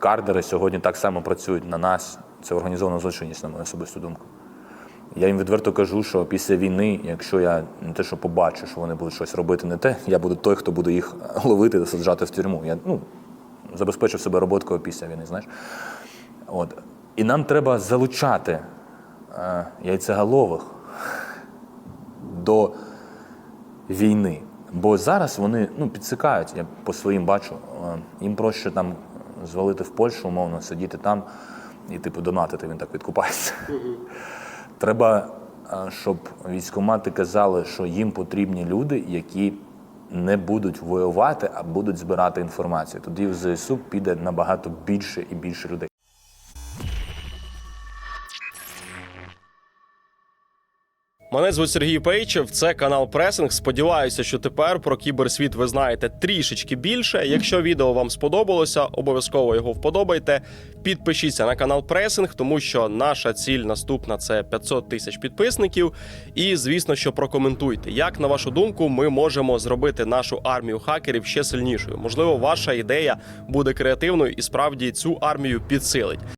кардери сьогодні так само працюють на нас. Це організована злочинність, на мою особисту думку. Я їм відверто кажу, що після війни, якщо я не те, що побачу, що вони будуть щось робити не те, я буду той, хто буде їх ловити та саджати в тюрму. Я ну, забезпечив себе роботкою після війни, знаєш. От. І нам треба залучати е, яйцеголових до війни. Бо зараз вони ну, підсикають, я по своїм бачу. Е, Їм проще там звалити в Польщу, умовно, сидіти там і типу донатити, він так відкупається. Треба, е, щоб військомати казали, що їм потрібні люди, які не будуть воювати, а будуть збирати інформацію. Тоді в ЗСУ піде набагато більше і більше людей. Мене звуть Сергій Пейчев, це канал Пресинг. Сподіваюся, що тепер про кіберсвіт ви знаєте трішечки більше. Якщо відео вам сподобалося, обов'язково його вподобайте. Підпишіться на канал Пресинг, тому що наша ціль наступна це 500 тисяч підписників. І звісно, що прокоментуйте, як на вашу думку, ми можемо зробити нашу армію хакерів ще сильнішою. Можливо, ваша ідея буде креативною і справді цю армію підсилить.